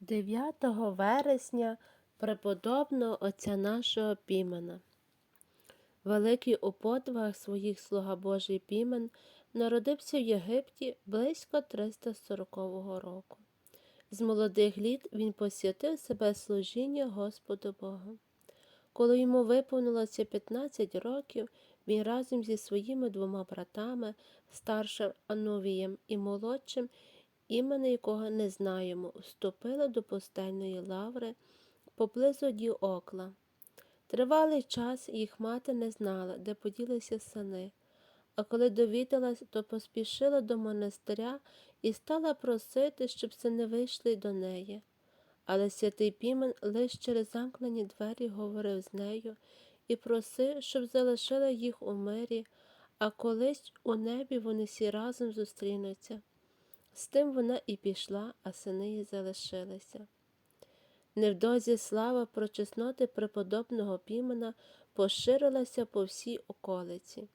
9 вересня преподобного отця нашого Пімена. Великий у подвигах своїх слуга Божий Пімен народився в Єгипті близько 340 року. З молодих літ він посвятив себе служінню Господу Богу. Коли йому виповнилося 15 років, він разом зі своїми двома братами, старшим Ановієм і молодшим, імені якого не знаємо, вступили до пустельної лаври поблизу Діокла. Тривалий час їх мати не знала, де поділися сини, а коли довідалась, то поспішила до монастиря і стала просити, щоб сини вийшли до неї. Але святий Пімен лише через замкнені двері говорив з нею і просив, щоб залишила їх у мирі, а колись у небі вони всі разом зустрінуться. З тим вона і пішла, а сини її залишилися. Невдовзі слава про чесноти преподобного Пімена поширилася по всій околиці,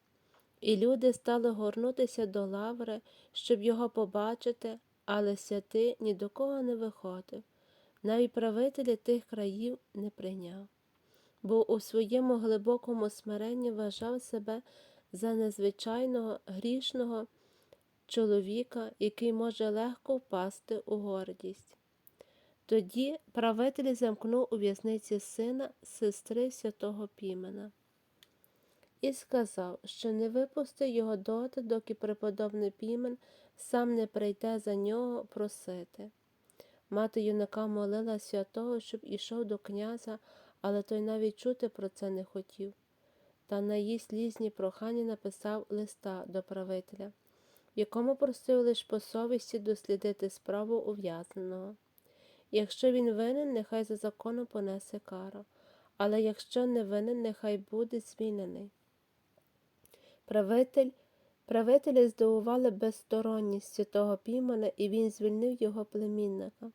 і люди стали горнутися до лаври, щоб його побачити, але святий ні до кого не виходив, навіть правителі тих країв не прийняв, бо у своєму глибокому смиренні вважав себе за незвичайного грішного чоловіка, який може легко впасти у гордість. Тоді правитель замкнув у в'язниці сина сестри святого Пімена і сказав, що не випустить його доти, доки преподобний Пімен сам не прийде за нього просити. Мати юнака молила святого, щоб ішов до князя, але той навіть чути про це не хотів. Та на її слізні прохання написав листа до правителя, якому просив лише по совісті дослідити справу ув'язненого. Якщо він винен, нехай за законом понесе кару, але якщо не винен, нехай буде звільнений. Правитель, правителі здивували безсторонність святого Пімена, і він звільнив його племінника.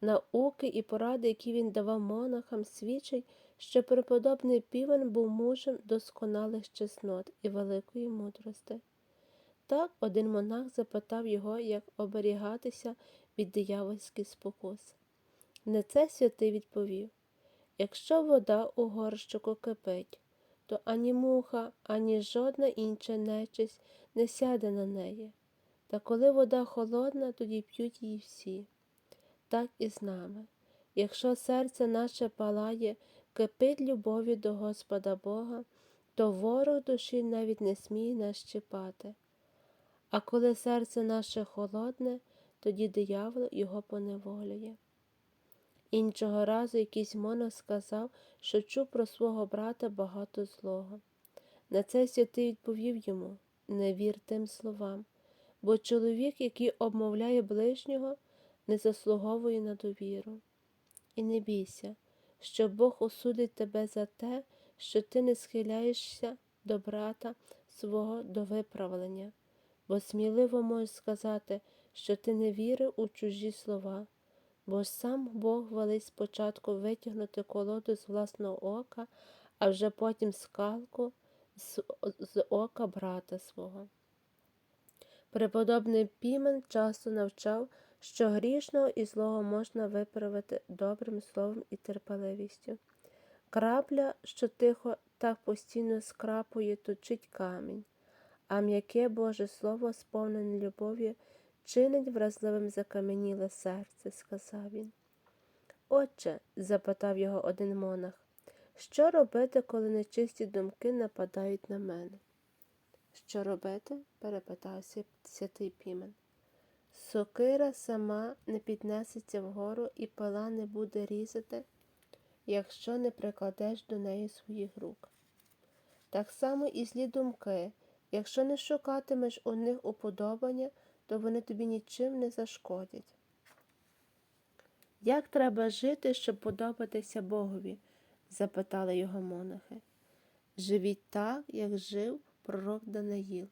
Науки і поради, які він давав монахам, свідчать, що преподобний Пімен був мужем досконалих чеснот і великої мудрости. Так один монах запитав його, як оберігатися від диявольських спокус. На це святий відповів Якщо вода у горщику кипить, то ані муха, ані жодна інша нечисть не сяде на неї. Та коли вода холодна, тоді п'ють її всі. Так і з нами. Якщо серце наше палає, кипить любові до Господа Бога, то ворог душі навіть не сміє нас чіпати. А коли серце наше холодне, тоді диявол його поневолює. Іншого разу якийсь монах сказав, що чув про свого брата багато злого. На це святий відповів йому не вір тим словам, бо чоловік, який обмовляє ближнього, не заслуговує на довіру. І не бійся, що Бог осудить тебе за те, що ти не схиляєшся до брата свого до виправлення, бо сміливо можеш сказати, що ти не вірив у чужі слова, бо сам Бог велить спочатку витягнути колоду з власного ока, а вже потім скалку з, з ока брата свого. Преподобний Пімен часто навчав, що грішного і злого можна виправити добрим словом і терпеливістю. Крапля, що тихо так постійно скрапує, точить камінь, а м'яке Боже Слово, сповнене любов'ю, чинить вразливим закам'яніле серце, сказав він. Отче, запитав його один монах, що робити, коли нечисті думки нападають на мене? Що робити? перепитав святий Пімен. Сокира сама не піднесеться вгору і пила не буде різати, якщо не прикладеш до неї своїх рук. Так само і злі думки, якщо не шукатимеш у них уподобання, то вони тобі нічим не зашкодять. Як треба жити, щоб подобатися Богові? запитали його монахи. Живіть так, як жив пророк Данаїл,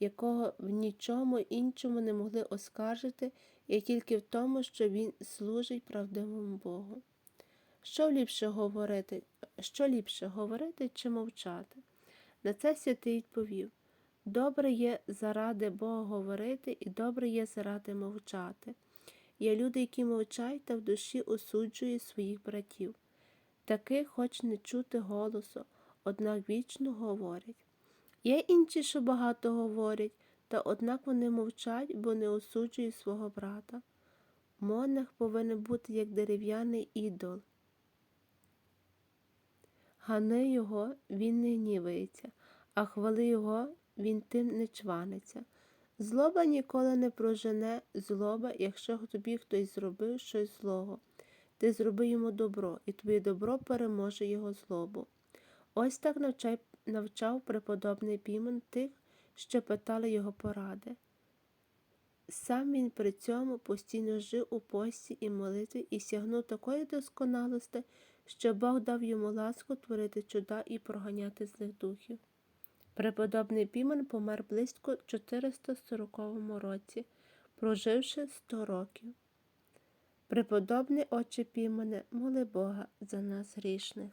якого в нічому іншому не могли оскаржити, як тільки в тому, що він служить правдивому Богу. Що ліпше говорити, що ліпше говорити чи мовчати? На це святий відповів Добре є заради Бога говорити, і добре є заради мовчати. Є люди, які мовчать та в душі осуджують своїх братів. Таких хоч не чути голосу, однак вічно говорять. Є інші, що багато говорять, та однак вони мовчать, бо не осуджують свого брата. Монах повинен бути як дерев'яний ідол. Гани його, він не гнівається, а хвали його, він тим не чваниться. Злоба ніколи не прожене злоба, якщо тобі хтось зробив щось злого. Ти зроби йому добро, і твоє добро переможе його злобу. Ось так навчай, навчав преподобний Пімен тих, що питали його поради. Сам він при цьому постійно жив у пості і молитві і сягнув такої досконалості, що Бог дав йому ласку творити чуда і проганяти злих духів. Преподобний Пімен помер близько 440 році, проживши 100 років. Преподобний отче Пімане, моли Бога за нас грішних.